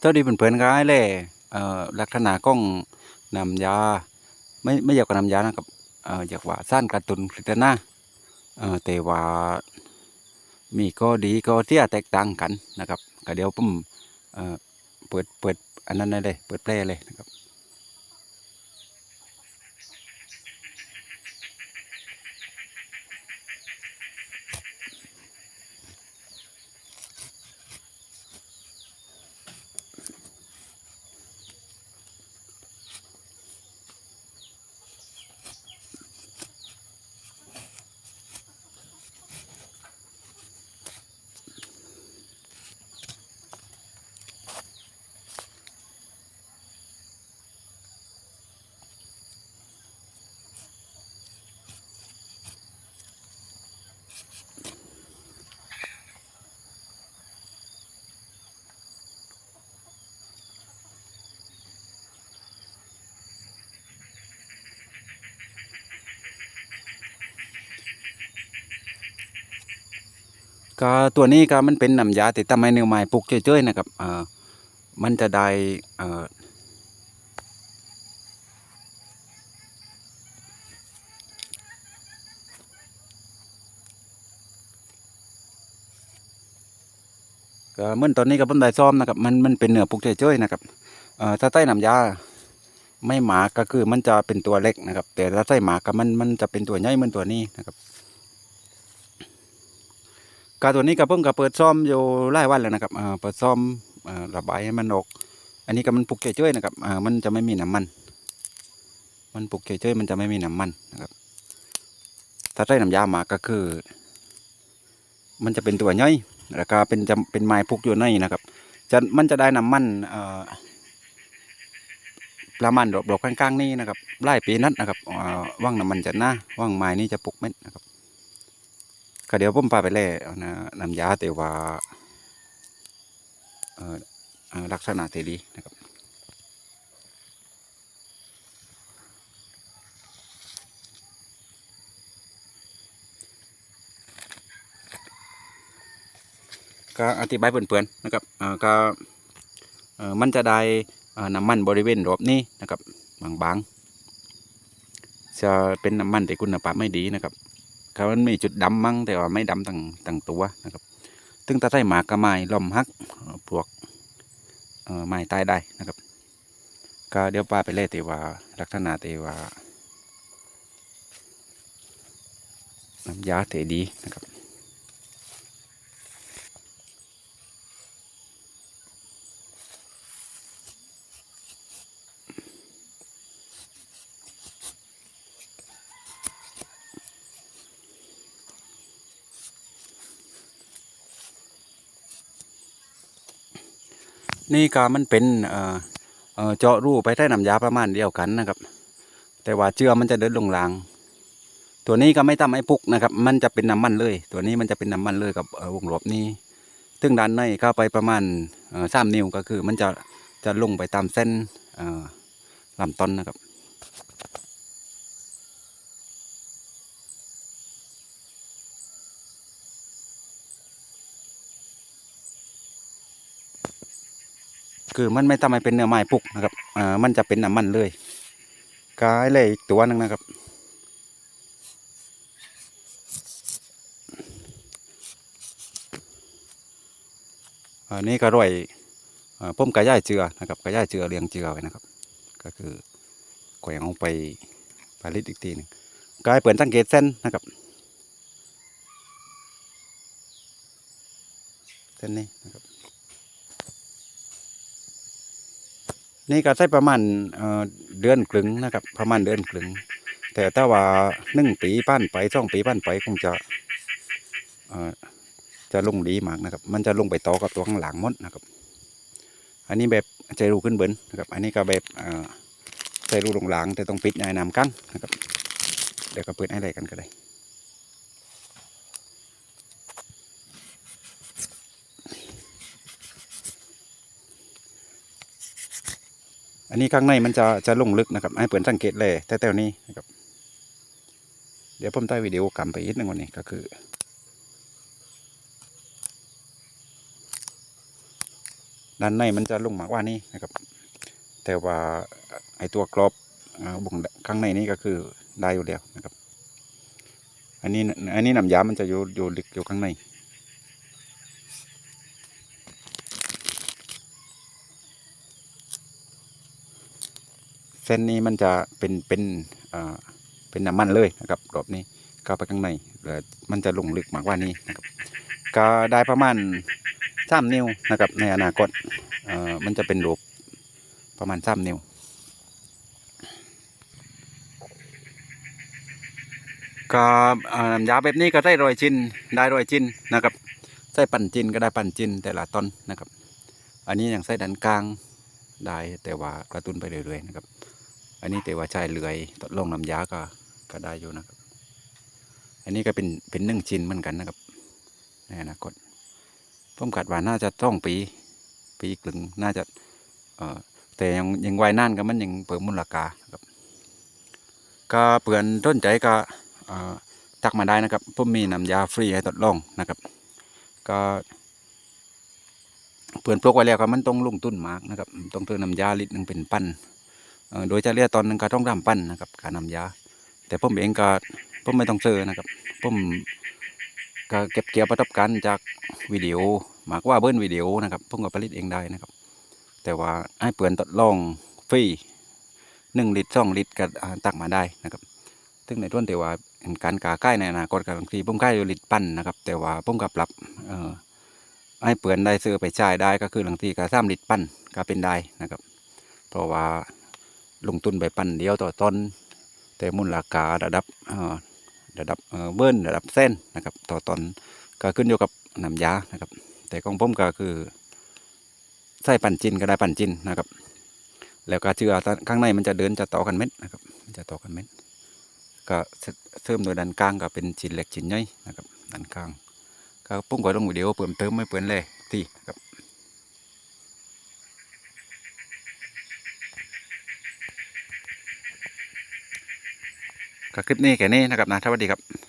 เท่าดีเพื่อนๆก็ให้เลยเอ่อลักษณะกล้องนำยา ไม่ไม่อยากกับนำยานะครับเอ่ออยากว่าสั้นกระตุนคลิตนะเอ่อแต่ว่ามีก็ดีก็เที่ยแตกต่างกันนะครับก็เดี๋ยวผมเอ่อเปิดเปิดอันนั้นเลยเปิดแปลเลยนะครับ ก็ตัวนี้ก็มันเป็นน้ำยาติดตามไม้เนื้อไม้ปลูกเจ้ยๆนะครับเอ่อมันจะได้เอ่อก็เหมื่อนตอนนี้ก็ผมได้ซ้อมนะครับมันมันเป็นเนื้อปลูกเจ้ยๆนะครับเอ่อถ้าใต้น้ำยาไม่หมาก็คือมันจะเป็นตัวเล็กนะครับ แต่ถ้าใต้หมาก็มันมันจะเป็นตัวใหญ่เหมือนตัวนี้นะครับ กาตัวนี้ก็เพิ่งก็เปิดซ่อมอยู่หลายวันแล้วนะครับเอ่อเปิดซ่อมอระบายให้มันออก อันนี้ก็มันปลุกเฉยๆนะครับมันจะไม่มีน้ำมัน มันปลุกเฉยๆมันจะไม่มีน้ำมันนะครับถ้าใส่น้ำยามาก็คือ มันจะเป็นตัวย่อยแล้วก็เป็นจะเป็นไม้ปลุกอยู่ในนะครับจะมันจะได้น้ำมันประมาณดอกๆกลางๆนี่นะครับหลายปีนัดนะครับว่างน้ำมันจะหน้าว่างไม้นี่จะปลุกเม็ดนะครับ ก็เดี๋ยวผมพาไปแล่เอานะน้ำยาแต่ว่าลักษณะที่ดีนะครับก็อธิบายเพื่อนๆนะครับก็มันจะได้น้ำมันบริเวณรอบนี้นะครับบางๆจะเป็นน้ำมันที่คุณภาพไม่ดีนะครับ เขามันมีจุดดำมั้งแต่ว่าไม่ดำตั้งตั้งตัวนะครับซึ่งตาไส้หมากกระไม้ลมฮักพวกไม้ตายได้นะครับ ก็เดี๋ยวป้าไปเล่เตว่าลักษณะเตว่าน้ำยาเตดีนะครับ นี่ก็มันเป็นเอ่อเจาะรูไปใต้น้ำยาประมาณเดียวกันนะครับ แต่ว่าเชือมันจะเดินลงราง ตัวนี้ก็ไม่ทำให้ปุกนะครับ มันจะเป็นน้ำมันเลย ตัวนี้มันจะเป็นน้ำมันเลยกับวงรอบนี้ซึ่งด้านในเข้าไปประมาณสามนิ้วก็คือ มันจะจะลงไปตามเส้นเอ่อลำต้นนะครับ คือมันไม่ทำให้เป็นเนื้อไม้ปุกนะครับอ่ามันจะเป็นน้ำมันเลยกายเลยอีกตัวหนึงนะครับ อันนี้ก็ร่อยเอ่อป้มกระย่ายเจือนะครับกระย่ายเจือเลี้ยงเจือไว้นะครับ ก็คือแขวงเอาไปผลิตอีกทีหนึงกายเปิดสังเกตเส้นนะครับ เส้นนี้นะครับ นี่ก็ใช้ประมาณเดือนครึ่งนะครับ ประมาณเดือนครึ่งแต่ถ้าว่าหนึ่งปีป้านไปสองปีป้านไปคงจะจะลงดีมากนะครับ มันจะลงไปต่อกับตัวข้างหลังหมดนะครับ อันนี้แบบใจรูขึ้นเบินนะครับ อันนี้ก็แบบใจรูลงหลังแต่ต้องปิดในน้ำกั้งนะครับ เดี๋ยวก็เปิดให้อะไรกันก็ได้ อันนี้ข้างในมันจะจะลงลึกนะครับ ให้เปิดสังเกตเลยแต่แต่นี้นะครับ เดี๋ยวผมใต้วิดีโอกำไปอีกหนึ่งวันนี้ก็คือ ด้านในมันจะลงมากว่านี้นะครับ แต่ว่าไอตัวกรอบอ่าบ่งข้างในนี้ก็คือได้อยู่แล้วนะครับ อันนี้อันนี้น้ำยามันจะอยู่อยู่ลึกอยู่ข้างใน ส้นนี้มันจะเป็นเป็นอ่าเป็นน้ำมันเลยนะครับรอบนี้เข้าไปข้างในแล้วมันจะลงลึกมากกว่านี้นะครับก็ได้ประมาณสามนิ้วนะครับในอนาคตอ่อมันจะเป็นรูปประมาณสามนิ้วก็เอ่อน้ำยาแบบนี้ก็ได้รอยจินได้รอยจินนะครับใส่ปั่นจินก็ได้ปั่นจินแต่ละต้นนะครับ อันนี้อยังใส่ดันกลางได้แต่ว่ากระตุ้นไปเรื่อยๆนะครับ อันนี้แต่ว่าใช้เลื่อยตดลงน้ำยาก็ก็ได้อยู่นะครับ อันนี้ก็เป็นเป็นหนึ่งจินเหมือนกันนะครับในอนาคตผมคาดว่าน่าจะต้องปี ปีกลึงน่าจะเอ่อแต่ยังยังไว้นานก็มันยังเปิดมูลค่าครับก็เปื่อนต้นใจก็เอ่อทักมาได้นะครับผมมีน้ำยาฟรีให้ทดลองนะครับ ก็เปื่อนปลูกไว้แล้วก็มันต้องลงทุนมากนะครับ ต้องซื้อน้ำยาลิตรหนึ่งเป็นปั้น โดยจะเฉลี่ยตอนนึงก็ต้องทำปั้นนะครับการนำยา แต่ผมเองก็ผมไม่ต้องซื้อนะครับผมก็เก็บเกี่ยวประสบการณ์จากวิดีโอมากว่าเบิ้ลวิดีโอนะครับผมก็ผลิตเองได้นะครับ แต่ว่าให้เปื่อนทดลองฟรีหนึ่งลิตรสองลิตรก็ตักมาได้นะครับซึ่งในท่วนแต่ว่าการกาใกล้ในอนาคตกับบางทีผมใกล้อยู่ลิตรปั้นนะครับ แต่ว่าผมก็ปรับเอ่อให้เปื่อนได้ซื้อไปใช้ได้ก็คือบางทีก็สามลิตรปั้นก็เป็นได้นะครับ เพราะว่า ลงทุนไปปันเดียวต่อต้นแต่มูลค่าระดับระดับเอ่อเบิ้ลระดับเส้นนะครับ ต่อตอนก็ขึ้นอยู่กับน้ำยานะครับ แต่ของผมก็คือใส่ปั่นจินก็ได้ปั่นจินนะครับ แล้วก็เชื่อข้างในมันจะเดินจะต่อกันเม็ดนะครับมันจะต่อกันเม็ดก็เสริมโดยด้านกลางก็เป็นชิ้นเล็กชิ้นใหญ่นะครับด้านกลางก็ปุ้งก็ลงวิดีโอเพิ่มเติมไม่เปลี่ยนเลยที่ครับ ก็คลิปนี้แค่นี้นะครับนะสวัสดีครับ